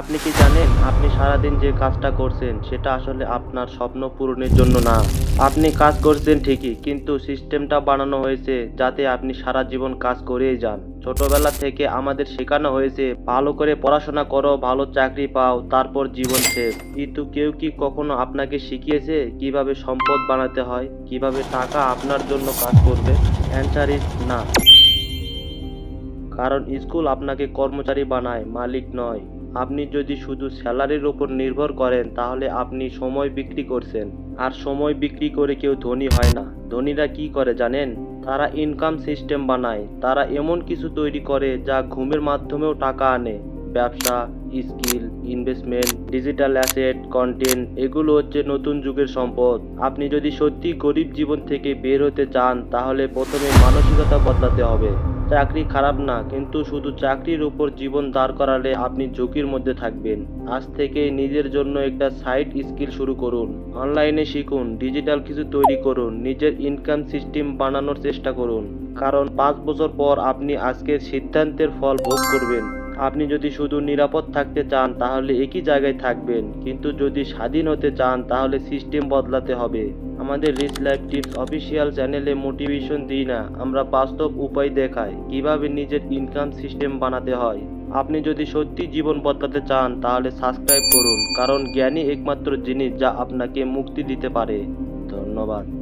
আপনি কি জানেন, আপনি সারাদিন যে কাজটা করছেন, সেটা আসলে আপনার স্বপ্ন পূরণের জন্য না। আপনি কাজ করছেন ঠিকই, কিন্তু সিস্টেমটা বানানো হয়েছে যাতে আপনি সারা জীবন কাজ করেই যান। ছোটবেলা থেকে আমাদের শেখানো হয়েছে, ভালো করে পড়াশোনা করো, ভালো চাকরি পাও, তারপর জীবন শেষ। কিন্তু কেউ কি কখনো আপনাকে শিখিয়েছে কীভাবে সম্পদ বানাতে হয়, কীভাবে টাকা আপনার জন্য কাজ করবে? অ্যান্সার ইজ না। কারণ স্কুল আপনাকে কর্মচারী বানায়, মালিক নয়। আপনি যদি শুধু স্যালারির উপর নির্ভর করেন, তাহলে আপনি সময় বিক্রি করছেন। আর সময় বিক্রি করে কেউ ধনী হয় না। ধনীরা কি করে জানেন? তারা ইনকাম সিস্টেম বানায়। তারা এমন কিছু তৈরি করে যা ঘুমের মাধ্যমেও টাকা আনে। ব্যবসা, skill investment digital asset content এগুলো হচ্ছে নতুন যুগের সম্পদ। আপনি যদি সত্যি গরিব জীবন থেকে বের হতে চান, তাহলে প্রথমে মানসিকতা বদলাতে হবে। চাকরি খারাপ না, কিন্তু শুধু চাকরির উপর জীবন দাঁড় করালে আপনি ঝুঁকির মধ্যে থাকবেন। আজ থেকে নিজের জন্য একটা সাইড স্কিল শুরু করুন। অনলাইনে শিখুন ডিজিটাল কিছু তৈরি করুন, নিজের ইনকাম সিস্টেম বানানোর চেষ্টা করুন। কারণ পাঁচ বছর পর আপনি আজকের সিদ্ধান্তের ফল ভোগ করবেন। আপনি যদি শুধু নিরাপদ থাকতে চান, তাহলে একই জায়গায় থাকবেন। কিন্তু যদি স্বাধীন হতে চান, তাহলে সিস্টেম বদলাতে হবে। আমাদের রিচ লাইফ টিপস অফিসিয়াল চ্যানেলে মোটিভেশন দিই না, আমরা বাস্তব উপায় দেখাই, কীভাবে নিজের ইনকাম সিস্টেম বানাতে হয়। আপনি যদি সত্যি জীবন বদলাতে চান, তাহলে সাবস্ক্রাইব করুন, কারণ জ্ঞানই একমাত্র জিনিস যা আপনাকে মুক্তি দিতে পারে। ধন্যবাদ।